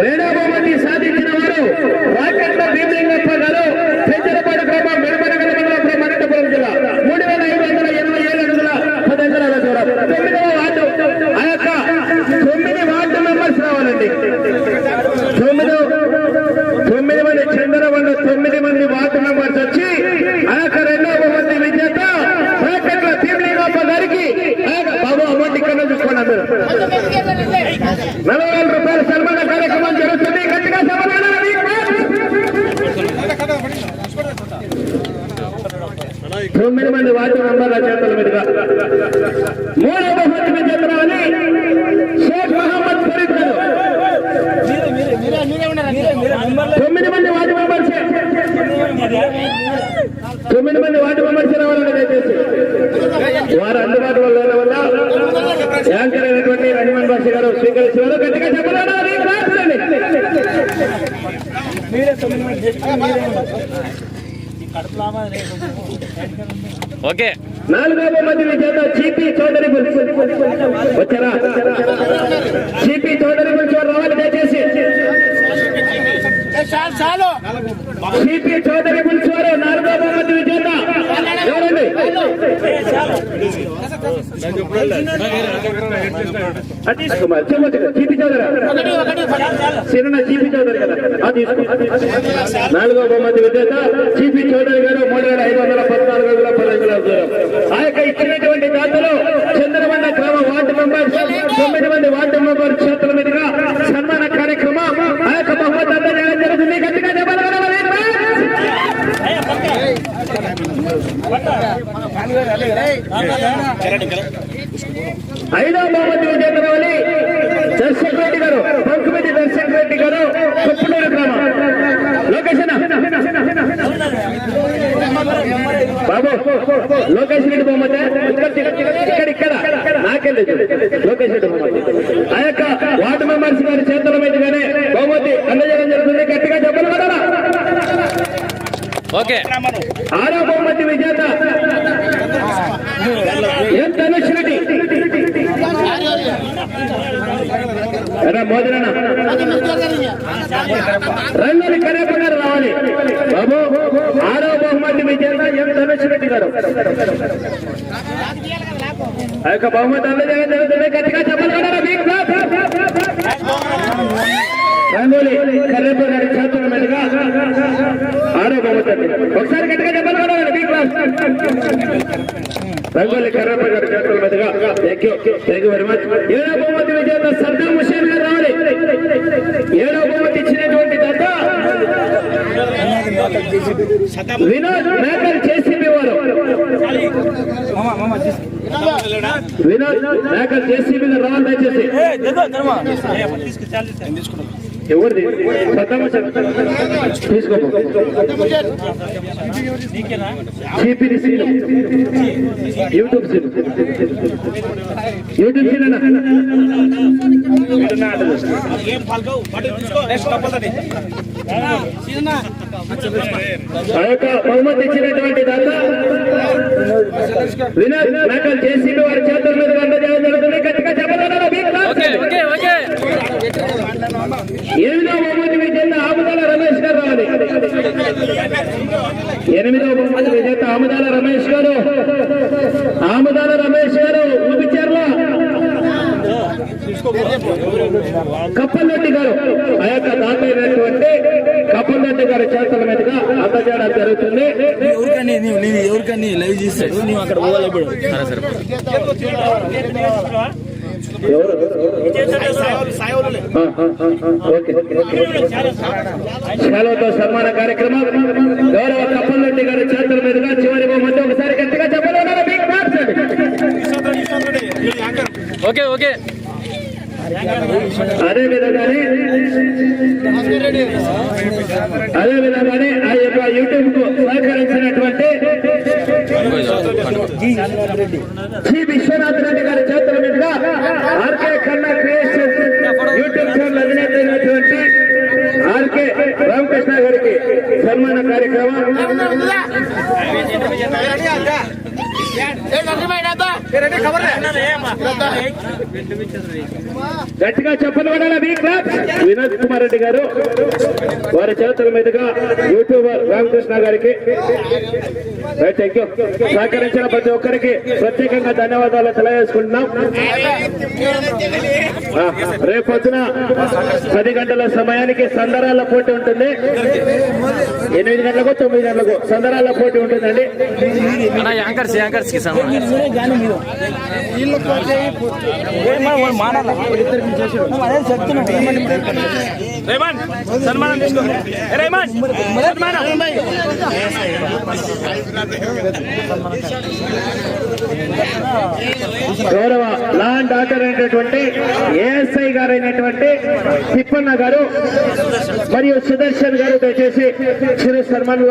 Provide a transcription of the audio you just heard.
రెండో సాధించిన వారు రాకెట్ల భీమలింగప్ప గారు పెంచలపాడు గ్రామం మెడమడ మండలం అనంతపురం జిల్లా మూడు వేల ఐదు వందల ఎనభై ఏడు అడుగుల పది ఎకరాల దూరం తొమ్మిదవ వార్డు ఆ యొక్క తొమ్మిది వార్డు మెంబర్స్ రావాలండి తొమ్మిది తొమ్మిది మంది చంద్రబండ తొమ్మిది మంది వార్డు మెంబర్స్ వచ్చి ఆ యొక్క రెండవ బహుమతి విజేత రాకెట్ల భీమలింగప్ప గారికి ఆ యొక్క బాబు అమౌంట్ ఇక్కడ చూసుకోండి అందరూ నలభై వేల రూపాయల సన్మాన కార్యక్రమం జరుగుతుంది గట్టిగా సమాధానం తొమ్మిది మంది వాటి మెంబర్ల చేతుల మీదుగా. మూడవ బహుమతి మీద విజేతరావని షేక్ మహమ్మద్ ఫరీద్ గారు. తొమ్మిది మంది వాటి మెంబర్స్. తొమ్మిది మంది వాటి మెంబర్స్ రావాలని దయచేసి. వారు అందుబాటులో లేని వల్ల యాంకర్ అయినటువంటి రహమాన్ బాషి గారు స్వీకరించారు గట్టిగా చెప్పలేదు మీరే తొమ్మిది మంది ఓకే. నాలుగవ బహుమతి విజేత చీపీ చౌదరి వచ్చారా? చీపీ చౌదరి రావాలి దయచేసి. సిపి చౌదరి బుల్స్ వారు నాలుగో బహుమతి విజేత ఎవరండి సతీష్ కుమార్ చెప్పండి సిపి చౌదరి. చిన్న సిపి చౌదరి కదా. తీసుకో నాలుగో బహుమతి విజేత సిపి చౌదరి గారు మూడు వేల ఐదు వందల పదహైదు దూరం ఆ యొక్క ఇచ్చినటువంటి దాతలు చంద్రబండ గ్రామ వార్డు మెంబర్ తొమ్మిది మంది వార్డు మెంబర్ చేతుల మీదుగా సన్మాన కార్యక్రమం ఆ యొక్క బహుమతి అందజేయడం జరుగుతుంది గట్టిగా చెప్పాలి కదా మరి. ఐదవ బహుమతి విజేతరావని దర్శక్ రెడ్డి గారు పంకుమిది దర్శక్ రెడ్డి గారు కుప్పనూరు గ్రామం లొకేషన్. బాబు లోకేష్ రెడ్డి బహుమతి. ఇక్కడ ఇక్కడ. ఇక్కడ నాకే లేదు లోకేష్ రెడ్డి బహుమతి. ఆ యొక్క వార్డు మెంబర్స్ గారి చేతుల మీదుగానే బహుమతి అందజేయడం జరుగుతుంది. గట్టిగా చెప్పలు కదా. ఓకే. ఆరో బహుమతి విజేత ఎం ధనుష్ రెడ్డి ఎరా గారు రావాలి. బాబు ఆరో బహుమతి విజేత ఎం ధనుష్ రెడ్డి గారు. ఆ యొక్క బహుమతి అందజేయడం గట్టిగా చెప్పాలి కదా మీకు రంగోలి కర్రెప్ప గారి చేతుల మీదుగా ఆరో బహుమతి అండి. ఒకసారి గట్టిగా చెప్పాలి కదా బీ క్లాస్ రంగోలి కర్రెప్ప గారి చేతుల మీదుగా thank you thank you very much ఏడో బహుమతి విజేత సద్దాం హుషేన్ గారు రావాలి. ఏడో బహుమతి ఇచ్చినటువంటి దత్త వినోద్ మేకర్ జేసీబీ వారు. వినోద్ మేకర్ జేసీబీ రావాలి దయచేసి. ఎవరిది? సద్దాం హుసేన్ తీసుకో చీపిరి scene YouTube scene YouTube scene అన్న ఆ యొక్క బహుమతి ఇచ్చినటువంటి దాత వినోద్ మేకల్ జేసీబీ వారి చేతుల మీద అందజేయడం జరుగుతుంది గట్టిగా చెప్పగలరా ఓకే ఓకే ఓకే ఎనిమిదవ బహుమతి విజేత ఆముదాల రమేష్ గారు రావాలి ఎనిమిదవ బహుమతి విజేత ఆముదాల రమేష్ గారు. ఆముదాల రమేష్ గారు ఊపిచర్ల కప్పలరెడ్డి గారు ఆ యొక్క దాత అయినటువంటి కప్పలరెడ్డి గారి చేతుల మీదుగా అందజేయడం జరుగుతుంది. ఎవరికని నీవు నేను ఎవరికని లైవ్ చేస్తాడు నీవు అక్కడ పోవాలి ఇప్పుడు. సరే సరే. ఎవరు? ఆ, సన్మాన కార్యక్రమం గౌరవ కప్పలరెడ్డి గారి చేతుల మీదుగా చివరి బహుమతి ఒకసారి గట్టిగా చెప్పలేదు ఓకే ఓకే. అదే విధంగానే అదే విధంగానే ఆ యొక్క యూట్యూబ్కు సహకరించినటువంటి జి విశ్వనాథ్ రెడ్డి గారి కార్యక్రమం గట్టిగా చెప్పలు వినోద్ కుమార్ రెడ్డి గారు. వారి చేతుల మీదుగా యూట్యూబర్ రామకృష్ణ గారికి సహకరించిన ప్రతి ఒక్కరికి ప్రత్యేకంగా ధన్యవాదాలు తెలియజేసుకుంటున్నాం. రేపొద్దున పది గంటల సమయానికి సందరాల పోటీ ఉంటుంది. ఎనిమిది గంటలకు తొమ్మిది గంటలకు సందరాల పోటీ ఉంటుందండి. అన్న యాంకర్స్ యాంకర్స్కి గౌరవ లా అండ్ ఆర్డర్ అయినటువంటి ఏఎస్ఐ గారు అయినటువంటి తిప్పన్న గారు మరియు సుదర్శన్ గారు దయచేసి చిరు సన్మాన్